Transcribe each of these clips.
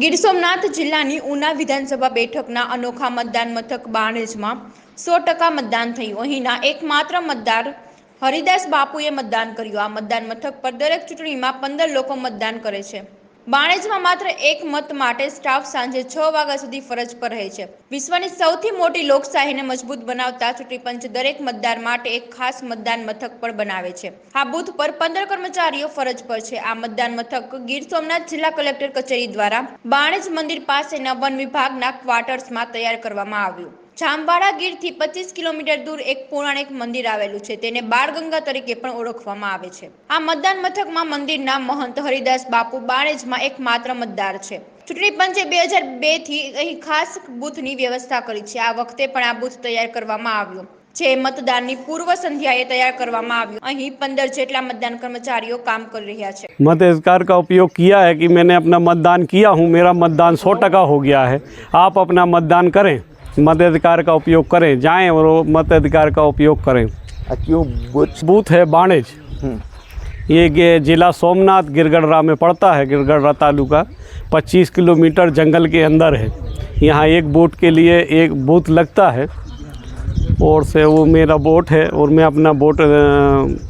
ગીર સોમનાથ જિલ્લાની ઉના વિધાનસભા બેઠકના અનોખા મતદાન મથક બાણેજમાં સો ટકા મતદાન થયું. અહીંના એકમાત્ર મતદાર હરિદાસ બાપુએ મતદાન કર્યું. આ મતદાન મથક પર દરેક ચૂંટણીમાં પંદર લોકો મતદાન કરે છે. બાણેજમાં માત્ર એક મત માટે સ્ટાફ સાંજે છ વાગ્યા સુધી ફરજ પર રહે છે. વિશ્વની સૌથી મોટી લોકશાહીને મજબૂત બનાવતા ચૂંટણી પંચ દરેક મતદાર માટે એક ખાસ મતદાન મથક પણ બનાવે છે. આ બૂથ પર પંદર કર્મચારીઓ ફરજ પર છે. આ મતદાન મથક ગીર સોમનાથ જિલ્લા કલેક્ટર કચેરી દ્વારા બાણેજ મંદિર પાસેના વન વિભાગના ક્વાર્ટર્સમાં તૈયાર કરવામાં આવ્યું. જામવાડા ગીરથી પચીસ કિલોમીટર દૂર એક પૌરાણિક મંદિર આવેલું છે તેને બાળગંગા તરીકે પણ ઓળખવામાં આવે છે આ મતદાન મથકમાં મંદિરના મહંત હરિદાસ બાપુ બાણેજમાં એકમાત્ર મતદાર છે ચૂંટણી પંચે બે હજાર બે થી અહીં ખાસ બૂથની વ્યવસ્થા કરી છે આ વખતે પણ આ બૂથ તૈયાર કરવામાં આવ્યું જે મતદાનની પૂર્વ સંધ્યાએ તૈયાર કરવામાં આવ્યું અહીં પંદર જેટલા મતદાન કર્મચારીઓ કામ કરી રહ્યા છે मताधिकार का उपयोग किया है कि मैंने अपना मतदान किया हूँ मेरा मतदान सौ टका हो गया है आप अपना मतदान करें मताधिकार का उपयोग करें जाएँ और मताधिकार का उपयोग करें। क्यों? बूथ है बाणेज। हम्म। ये जिला सोमनाथ गिरगढ़रा में पड़ता है गिरगढ़रा तालुका। 25 किलोमीटर जंगल के अंदर है। यहाँ एक बोट के लिए एक बूथ लगता है। और से वो मेरा बोट है और मैं अपना बोट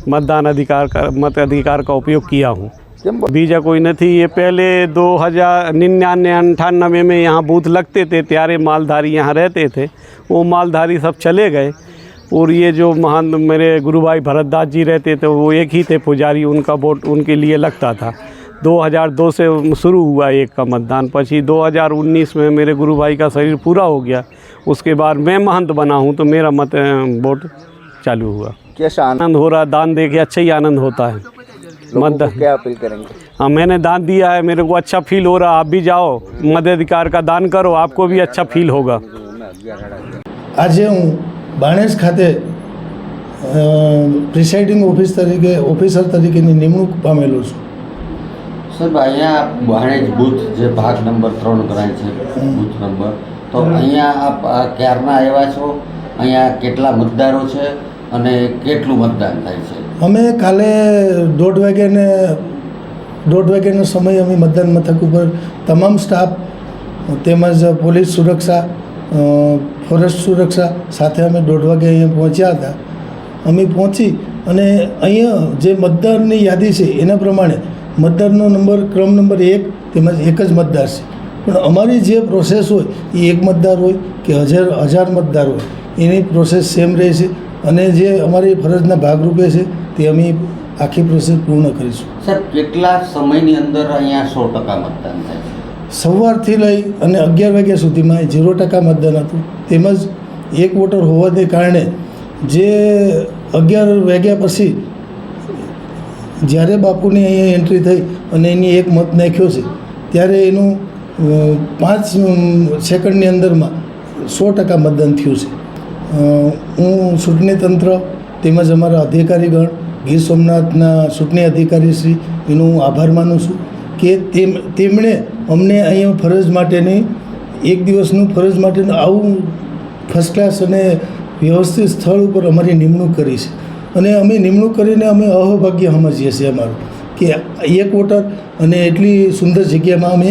मतदान अधिकार का मत अधिकार का उपयोग किया हूँ। કેમ बीजा कोई नहीं ये पहले दो हज़ार निन्यानवे अंठानवे में यहाँ बूथ लगते थे त्यारे मालधारी यहाँ रहते थे। वो मालधारी सब चले गए। और ये जो महान मेरे गुरु भाई भरतदास जी रहते थे वो एक ही थे पुजारी उनका वोट उनके लिए लगता था। 2002 से शुरू हुआ एक का मतदान पची 2019 में मेरे गुरु भाई का शरीर पूरा हो गया। उसके बाद मैं महंत बना हूँ तो मेरा मत वोट चालू हुआ। कैसा आनंद हो रहा दान दे के अच्छा ही आनंद होता है। लोगों को मतदान क्या अपील करेंगे हाँ मैंने दान दिया है मेरे को अच्छा फील हो रहा आप भी जाओ मताधिकार का दान करो आपको भी अच्छा फील होगा આજે હું બાણેજ ખાતે પ્રિસાઇડિંગ ઓફિસ તરીકે ઓફિસર તરીકેની નિમણૂક પામેલો છું સાહેબ અહીંયા બાણેજ બૂથ જે ભાગ નંબર ત્રણ ગણાય છે બૂથ નંબર તો અહીંયા આપ આ ક્યારના આવ્યા છો અહીંયા કેટલા મતદારો છે અને કેટલું મતદાન થાય છે? અમે કાલે દોઢ વાગ્યાને દોઢ વાગ્યાનો સમય અમે મતદાન મથક ઉપર તમામ સ્ટાફ તેમજ પોલીસ સુરક્ષા ફોરેસ્ટ સુરક્ષા સાથે અમે દોઢ વાગે અહીંયા પહોંચ્યા હતા. અમે પહોંચી અને અહીંયા જે મતદારની યાદી છે એના પ્રમાણે મતદારનો નંબર, ક્રમ નંબર એક તેમજ એક જ મતદાર છે. પણ અમારી જે પ્રોસેસ હોય એ એક મતદાર હોય કે હજાર હજાર મતદાર હોય એની પ્રોસેસ સેમ રહે છે અને જે અમારી ફરજના ભાગરૂપે છે તે અમે આખી પ્રોસેસ પૂર્ણ કરીશું. સાહેબ કેટલા સમયની અંદર અહીંયા સો ટકા મતદાન થાય સવારથી લઈ અને અગિયાર વાગ્યા સુધીમાં ઝીરો ટકા મતદાન હતું. તેમજ એક વોટર હોવાને કારણે જે અગિયાર વાગ્યા પછી જ્યારે બાપુની અહીંયા એન્ટ્રી થઈ અને એની એક મત નાખ્યો છે ત્યારે એનું પાંચ સેકન્ડની અંદરમાં સો ટકા મતદાન થયું છે. હું ચૂંટણી તંત્ર તેમજ અમારા અધિકારીગણ ગીર સોમનાથના ચૂંટણી અધિકારી શ્રી એનો હું આભાર માનું છું કે તેમ તેમણે અમને અહીંયા ફરજ માટેની એક દિવસનું ફરજ માટેનું આવું ફર્સ્ટ ક્લાસ અને વ્યવસ્થિત સ્થળ ઉપર અમારી નિમણૂક કરી છે. અને અમે નિમણૂક કરીને અમે અહોભાગ્ય સમજીએ છીએ અમારું કે એક વોટર અને એટલી સુંદર જગ્યામાં અમે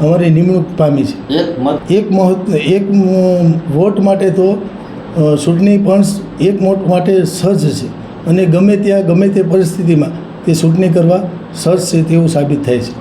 અમારી નિમણૂક પામી છે. એક મત એક મહત્વ એક વોટ માટે તો ચૂંટણી પણ એક મોટ માટે સજ્જ છે. અને ગમે ત્યાં ગમે તે પરિસ્થિતિમાં તે ચૂંટણી કરવા સજ્જ છે તેવું સાબિત થાય છે.